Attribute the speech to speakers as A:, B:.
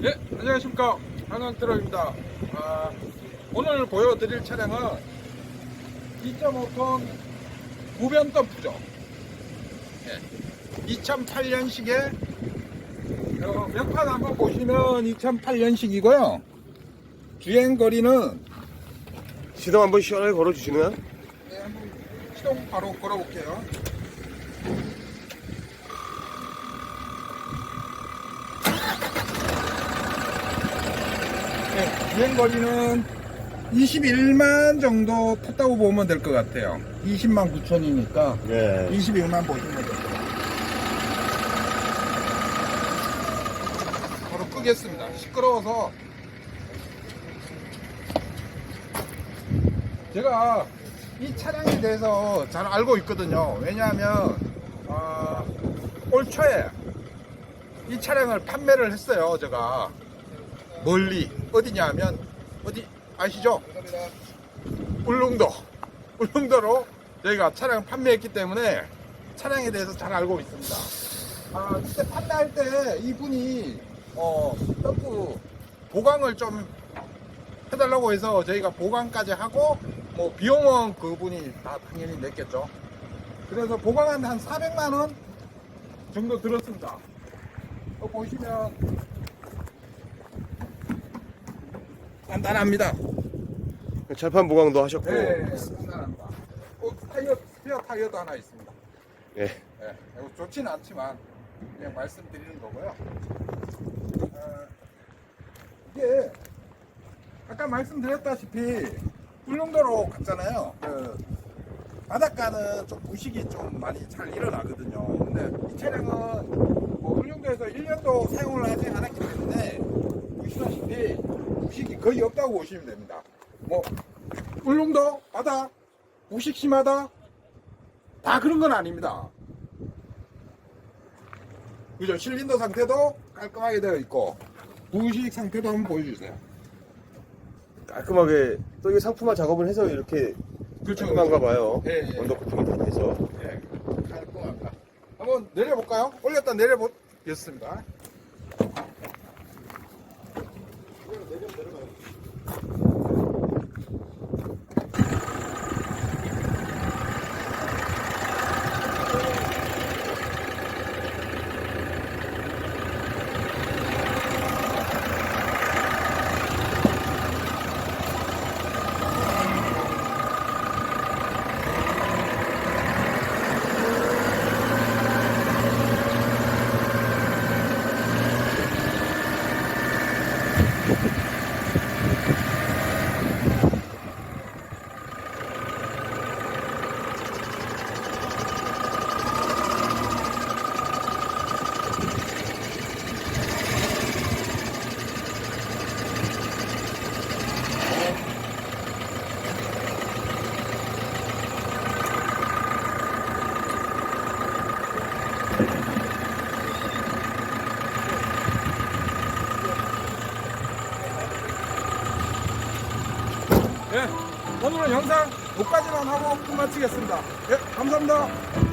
A: 네, 안녕하십니까. 한원트럭입니다. 아, 오늘 보여드릴 차량은 2.5톤 무변 덤프죠. 네, 2008년식의 어, 명판 한번 보시면 2008년식이고요. 주행 거리는
B: 시동 한번 시원하게 걸어주시면
A: 네, 한번 시동 바로 걸어볼게요. 네, 주행 거리는 21만 정도 탔다고 보면 될 것 같아요. 20만 9천이니까
B: 네.
A: 21만 보시면 될것 같아요. 바로 끄겠습니다. 시끄러워서 제가 이 차량에 대해서 잘 알고 있거든요. 왜냐하면 아, 올 초에 이 차량을 판매를 했어요. 제가 멀리 어디냐면 어디 아시죠? 울릉도 울릉도로 저희가 차량 판매했기 때문에 차량에 대해서 잘 알고 있습니다. 아, 그때 판매할 때 이분이 어, 덤프 보강을 좀 해달라고 해서 저희가 보강까지 하고 뭐 비용은 그분이 다 당연히 냈겠죠. 그래서 보강한 한 400만 원 정도 들었습니다. 어, 보시면 간단합니다.
B: 철판 보강도 하셨고
A: 네, 간단합니다. 어, 타이어 스페어 타이어도 하나 있습니다.
B: 예.
A: 네, 이거 좋지는 않지만 그냥 말씀드리는 거고요. 어, 이게 아까 말씀드렸다시피 울릉도로 갔잖아요. 그 바닷가는 좀 부식이 좀 많이 잘 일어나거든요. 근데 이 차량은 뭐 울릉도에서 1년도 사용을 하지 않았기 때문에 보시다시피 부식이 거의 없다고 보시면 됩니다. 뭐 울릉도 바다 부식 심하다 다 그런 건 아닙니다. 그죠? 실린더 상태도 깔끔하게 되어 있고 부식 상태도 한번 보여주세요.
B: 깔끔하게 또 이게 상품화 작업을 해서 이렇게
A: 그렇죠.
B: 깔끔한가 봐요.
A: 예, 예.
B: 언더 코팅이 다 돼서.
A: 네, 깔끔합니다. 한번 내려볼까요? 올렸다 내려보겠습니다. どうか。 네, 오늘은 영상 여기까지만 하고 끝마치겠습니다. 네, 감사합니다.